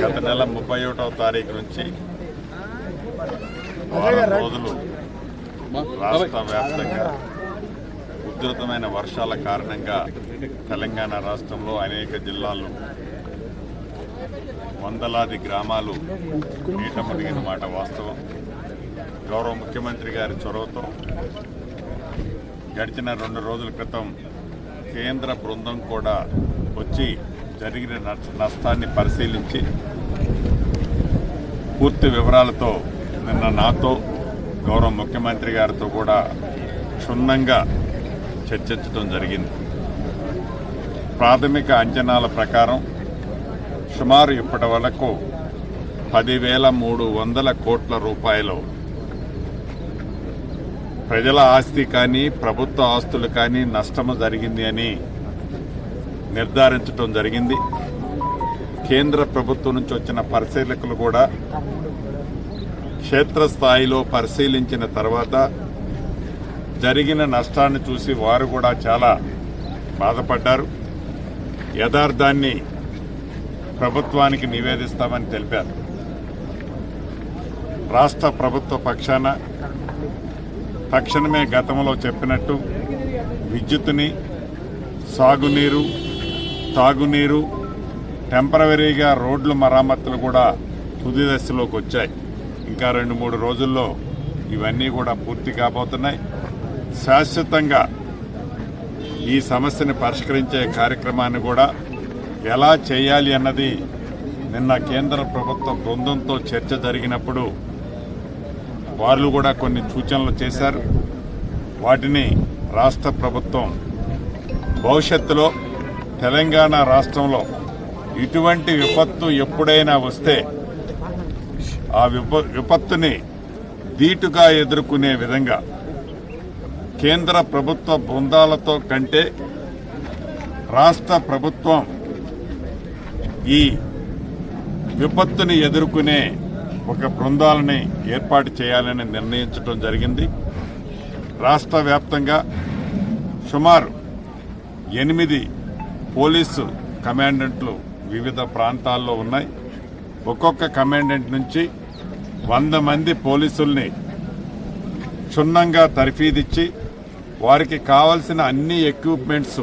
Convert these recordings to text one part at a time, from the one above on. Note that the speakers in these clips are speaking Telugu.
గత నెల ముప్పై ఒకటవ తారీఖు నుంచి వారం రోజులు రాష్ట్ర వ్యాప్తంగా ఉధృతమైన వర్షాల కారణంగా తెలంగాణ రాష్ట్రంలో అనేక జిల్లాల్లో వందలాది గ్రామాలు నీట మునిగిన మాట వాస్తవం. గౌరవ ముఖ్యమంత్రి గారి చొరవతో గడిచిన రెండు రోజుల క్రితం కేంద్ర బృందం కూడా వచ్చి జరిగిన నష్ట- నష్టాన్ని పరిశీలించి పూర్తి వివరాలతో నిన్న నాతో గౌరవ ముఖ్యమంత్రి గారితో కూడా క్షుణ్ణంగా చర్చించడం జరిగింది. ప్రాథమిక అంచనాల ప్రకారం సుమారు ఇప్పటి వరకు పదివేల మూడు వందల కోట్ల రూపాయలు ప్రజల ఆస్తి కానీ ప్రభుత్వ ఆస్తులు కానీ నష్టము జరిగింది అని నిర్ధారించడం జరిగింది. కేంద్ర ప్రభుత్వం నుంచి వచ్చిన పరిశీలకులు కూడా క్షేత్రస్థాయిలో పరిశీలించిన తర్వాత జరిగిన నష్టాన్ని చూసి వారు కూడా చాలా బాధపడ్డారు. యథార్థాన్ని ప్రభుత్వానికి నివేదిస్తామని తెలిపారు. రాష్ట్ర ప్రభుత్వ పక్షాన తక్షణమే గతంలో చెప్పినట్టు విద్యుత్తుని సాగునీరు తాగునీరు టెంపరవరీగా రోడ్లు మరమ్మతులు కూడా తుది దశలోకి వచ్చాయి. ఇంకా రెండు మూడు రోజుల్లో ఇవన్నీ కూడా పూర్తి కాబోతున్నాయి. శాశ్వతంగా ఈ సమస్యని పరిష్కరించే కార్యక్రమాన్ని కూడా ఎలా చేయాలి అన్నది నిన్న కేంద్ర ప్రభుత్వ బృందంతో చర్చ జరిగినప్పుడు వాళ్ళు కూడా కొన్ని సూచనలు చేశారు. వాటిని రాష్ట్ర ప్రభుత్వం భవిష్యత్తులో తెలంగాణ రాష్ట్రంలో ఇటువంటి విపత్తు ఎప్పుడైనా వస్తే ఆ విప విపత్తుని ధీటుగా ఎదుర్కొనే విధంగా కేంద్ర ప్రభుత్వ బృందాలతో కంటే రాష్ట్ర ప్రభుత్వం ఈ విపత్తుని ఎదుర్కొనే ఒక బృందాలని ఏర్పాటు చేయాలని నిర్ణయించడం జరిగింది. రాష్ట్ర వ్యాప్తంగా సుమారు ఎనిమిది పోలీసు కమాండెంట్లు వివిధ ప్రాంతాల్లో ఉన్నాయి. ఒక్కొక్క కమాండెంట్ నుంచి వంద మంది పోలీసుల్ని క్షుణ్ణంగా తర్ఫీదిచ్చి వారికి కావలసిన అన్ని ఎక్విప్మెంట్స్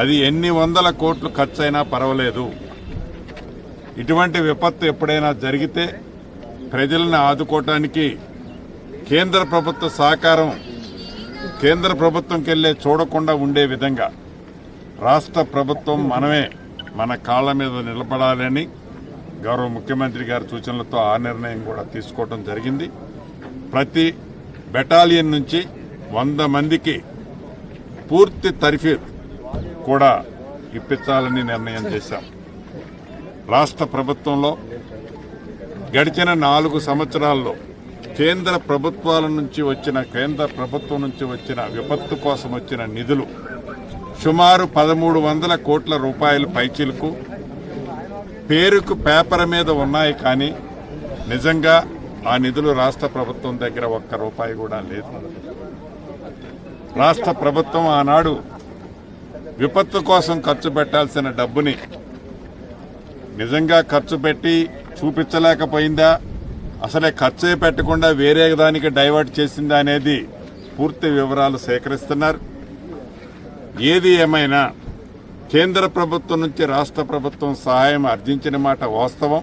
అది ఎన్ని వందల కోట్లు ఖర్చైనా పర్వాలేదు. ఇటువంటి విపత్తు ఎప్పుడైనా జరిగితే ప్రజలను ఆదుకోవటానికి కేంద్ర ప్రభుత్వ సహకారం కేంద్ర ప్రభుత్వంకెళ్ళే చూడకుండా ఉండే విధంగా రాష్ట్ర ప్రభుత్వం మనమే మన కాళ్ళ మీద నిలబడాలని గౌరవ ముఖ్యమంత్రి గారి సూచనలతో ఆ నిర్ణయం కూడా తీసుకోవడం జరిగింది. ప్రతి బెటాలియన్ నుంచి వంద మందికి పూర్తి తరఫీ కూడా ఇప్పించాలని నిర్ణయం చేశాం. రాష్ట్ర ప్రభుత్వంలో గడిచిన నాలుగు సంవత్సరాల్లో కేంద్ర ప్రభుత్వాల నుంచి వచ్చిన కేంద్ర ప్రభుత్వం నుంచి వచ్చిన విపత్తు కోసం వచ్చిన నిధులు సుమారు పదమూడు వందల కోట్ల రూపాయల పైచీలకు పేరుకు పేపర్ మీద ఉన్నాయి కానీ నిజంగా ఆ నిధులు రాష్ట్ర ప్రభుత్వం దగ్గర ఒక్క రూపాయి కూడా లేదు. రాష్ట్ర ప్రభుత్వం ఆనాడు విపత్తు కోసం ఖర్చు పెట్టాల్సిన డబ్బుని నిజంగా ఖర్చు పెట్టి చూపించలేకపోయిందా? అసలే ఖర్చే పెట్టకుండా వేరే దానికి డైవర్ట్ చేసిందా అనేది పూర్తి వివరాలు సేకరిస్తున్నారు. ఏది ఏమైనా కేంద్ర ప్రభుత్వం నుంచి రాష్ట్ర ప్రభుత్వం సహాయం అర్జించిన మాట వాస్తవం.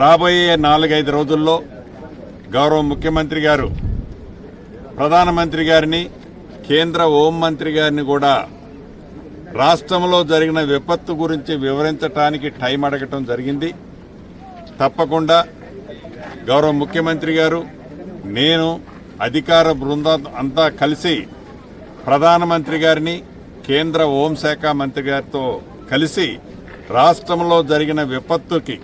రాబోయే నాలుగైదు రోజుల్లో గౌరవ ముఖ్యమంత్రి గారు ప్రధానమంత్రి గారిని కేంద్ర హోంమంత్రి గారిని కూడా రాష్ట్రంలో జరిగిన విపత్తు గురించి వివరించడానికి టైం అడగటం జరిగింది. తప్పకుండా గౌరవ ముఖ్యమంత్రి గారు నేను అధికార బృందం అంతా కలిసి ప్రధానమంత్రి గారిని కేంద్ర హోంశాఖ మంత్రి గారితో కలిసి రాష్ట్రంలో జరిగిన విపత్తుకి